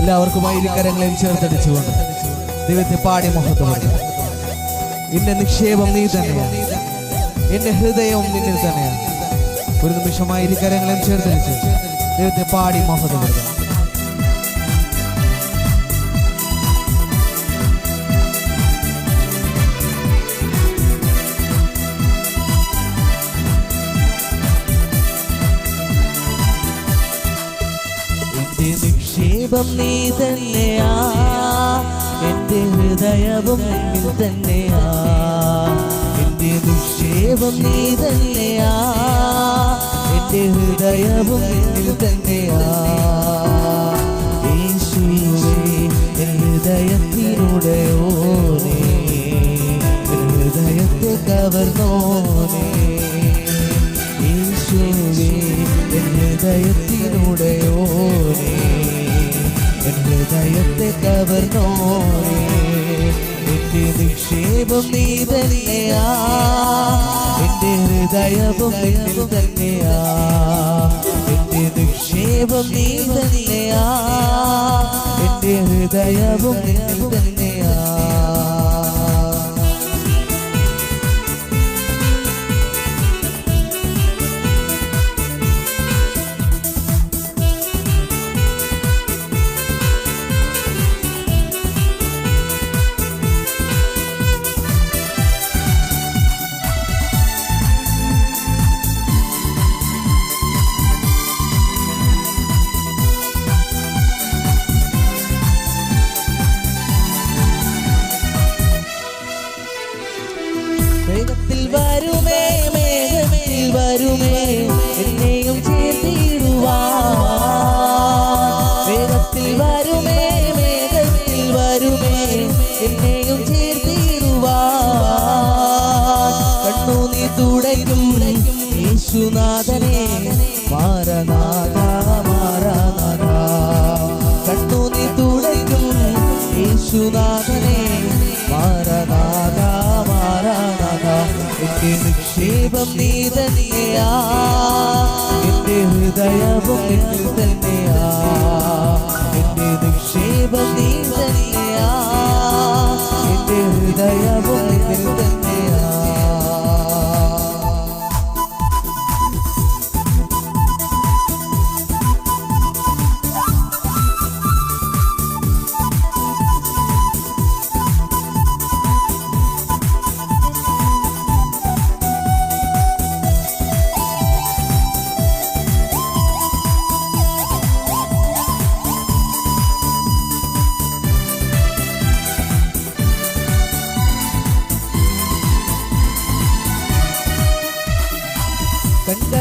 എല്ലാവർക്കുമായി ഇരിക്കരങ്ങളെയും ചേർത്തടിച്ചുകൊണ്ട് ദൈവത്തെ പാടി മഹത്വമാണ് എന്റെ നിക്ഷേപം നീ തന്നെയാണ് എന്റെ ഹൃദയവും നിന്നിൽ തന്നെയാണ് ഒരു നിമിഷമായി ഇരിക്കരങ്ങളെയും ചേർത്തടിച്ച് ദൈവത്തെ പാടി മഹത്വപ്പെടുത്തും നിക്ഷേപം നീ തന്നെയാ. എന്റെ ഹൃദയവും നിന്നിൽ തന്നെയാ. എന്റെ നിക്ഷേപം നീ തന്നെയാ. എന്റെ ഹൃദയവും നിന്നിൽ തന്നെയാ. ഹൃദയത്തിലൂടെ ഓനേ. ഹൃദയത്തെ കവർന്നോനേ. യേശുവേ എൻ ഹൃദയത്തെ കവർന്നോനേ എന്റെ നിക്ഷേപം നീ തന്നെയാ എന്റെ ഹൃദയവും നിന്നിൽ തന്നെയാ. എന്റെ നിക്ഷേപം നീ തന്നെയാ എന്റെ ഹൃദയവും നിന്നിൽ തന്നെയാ. തുടയ്ക്കും യേശുനാഥനെ. മാരനാഥ മാറനാഥ. കണ്ണു നീ തുടയ്ക്കും യേശുനാഥനെ. മാരനാഥ മാരനാഥ എന്റെ നിക്ഷേപം നീ തന്നെയാ. എന്റെ ഹൃദയവും നിന്നിൽ തന്നെയാ. എന്റെ നിക്ഷേപം നീ തന്നെയാ. എന്റെ ഹൃദയവും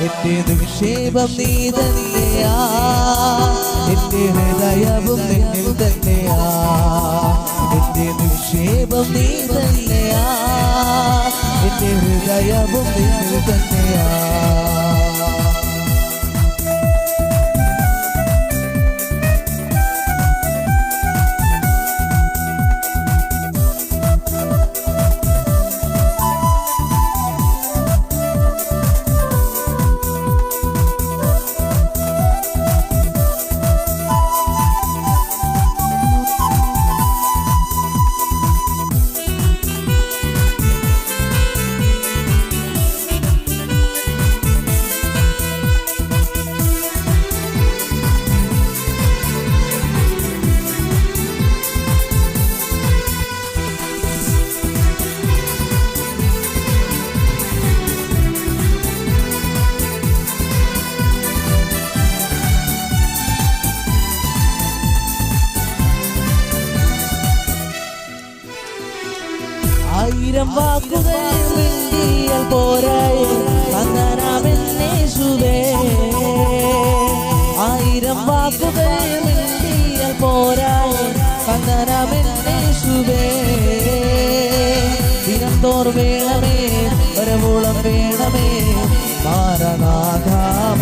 എന്റെ നിക്ഷേപം നീ തന്നെയാ എന്റെ ഹൃദയവും നിന്നിൽ തന്നെയാ. എന്റെ നിക്ഷേപം നീ തന്നെയാ എന്റെ ഹൃദയവും നിന്നിൽ തന്നെയാ. വാക്കുകൾ മിണ്ടിയാൽ പോരായോ അങ്ങനാമെന്നേശുവേ ആയിരം വാക്കുകൾ മിണ്ടിയാൽ പോരായി കണ്ണനമെന്നേശുവേ ദിനം തോറും വേണമേ വരവോളം വേണമേ മാറനാഥ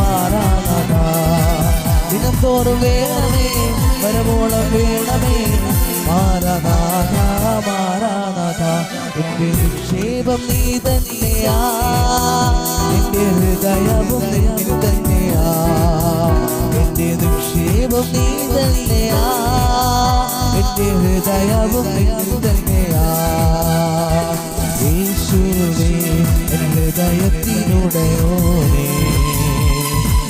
മാറനാഥ ദിനം തോറും വേണമേ വരവോളം വേണമേ. നിക്ഷേപം നീ തന്നെയാ. നിന്നിൽ തന്നെയാ. എന്റെ നിക്ഷേപം നീ തന്നെയാ. നിന്നിൽ തന്നെയാ. യേശുവേ എൻ ഹൃദയത്തിനുടയോനേ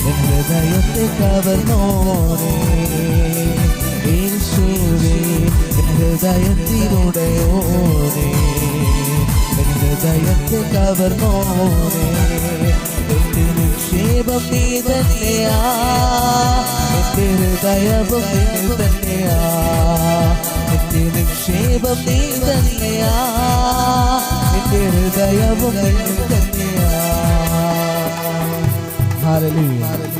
ഹൃദയത്തെ കവർന്നോനേ ഹൃദയത്തെ കവർന്നോനെ എന്റെ നിക്ഷേപം നീ തന്നെയാ. എന്റെ ഹൃദയവും നീ തന്നെയാ. എന്റെ നിക്ഷേപം നീ തന്നെയാ. എന്റെ ഹൃദയവും നീ തന്നെയാ. ഹല്ലേലൂയ